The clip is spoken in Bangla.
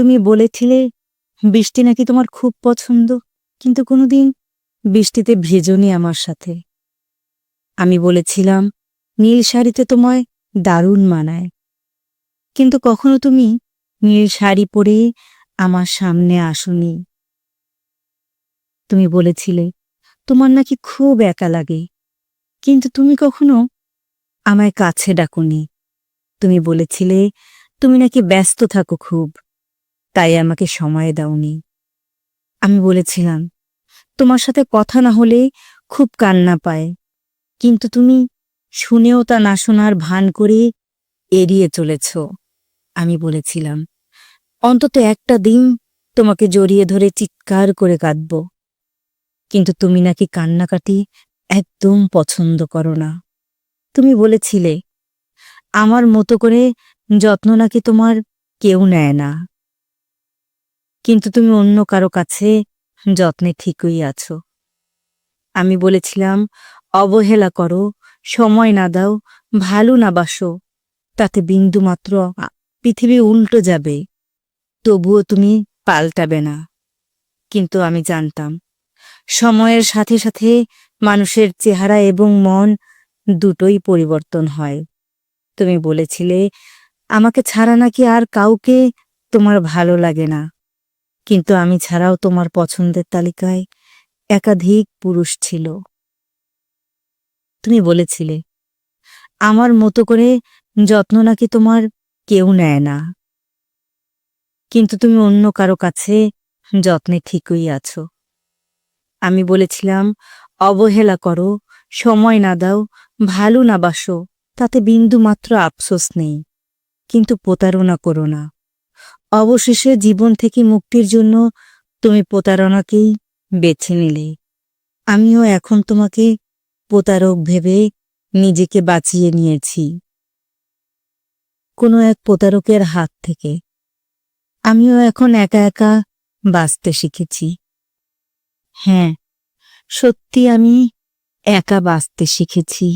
তুমি বলেছিলে, বৃষ্টি নাকি তোমার খুব পছন্দ, কিন্তু কোনোদিন বৃষ্টিতে ভেজনি আমার সাথে। আমি বলেছিলাম, নীল শাড়িতে তোমায় দারুণ মানায়। কিন্তু কখনো তুমি নীল শাড়ি পরে আমার সামনে আসনি। তুমি বলেছিলে, তোমার নাকি খুব একা লাগে, কিন্তু তুমি কখনো আমায় কাছে ডাকুনি। তুমি বলেছিলে, তুমি নাকি ব্যস্ত থাকো খুব। তাই আমাকে সময় দাওনি। আমি বলেছিলাম, তোমার সাথে কথা না হলে খুব কান্না পায়। কিন্তু তুমি শুনেও তা না শোনার ভান করে এড়িয়ে চলেছ। আমি বলেছিলাম, অন্তত একটা দিন তোমাকে জড়িয়ে ধরে চিৎকার করে কাঁদব। কিন্তু তুমি নাকি কান্নাকাটি একদম পছন্দ করো না। তুমি বলেছিলে, আমার মতো করে যত্ন নাকি তোমার কেউ নেয় না কিন্তু তুমি অন্য কারও কাছে যত্নে ঠিকই আছো। আমি বলেছিলাম, অবহেলা করো, সময় না দাও, ভালো না বাসো। তাতে বিন্দুমাত্র পৃথিবী উল্টো যাবে। তবুও তুমি পাল্টাবে না। কিন্তু আমি জানতাম, সময়ের সাথে সাথে মানুষের চেহারা এবং মন দুটোই পরিবর্তন হয়। তুমি বলেছিলে, আমাকে ছাড়া নাকি আর কাউকে তোমার ভালো লাগে না। কিন্তু আমি ছাড়াও তোমার পছন্দের তালিকায় একাধিক পুরুষ ছিল। তুমি বলেছিলে, আমার মতো করে যত্ন নাকি তোমার কেউ নেয় না। কিন্তু তুমি অন্য কারও কাছে যত্নে ঠিকই আছো। আমি বলেছিলাম, অবহেলা করো, সময় না দাও, ভালো না বাসো, তাতে বিন্দু মাত্র আফসোস নেই। কিন্তু প্রতারণা করো না। অবশেষে জীবন থেকে মুক্তির জন্য তুমি প্রতারণাকেই বেছে নিলে। আমিও এখন তোমাকে প্রতারক ভেবে নিজেকে বাঁচিয়ে নিয়েছি। কোনো এক প্রতারকের হাত থেকে। আমিও এখন একা একা বাঁচতে শিখেছি। হ্যাঁ সত্যি আমি একা বাঁচতে শিখেছি।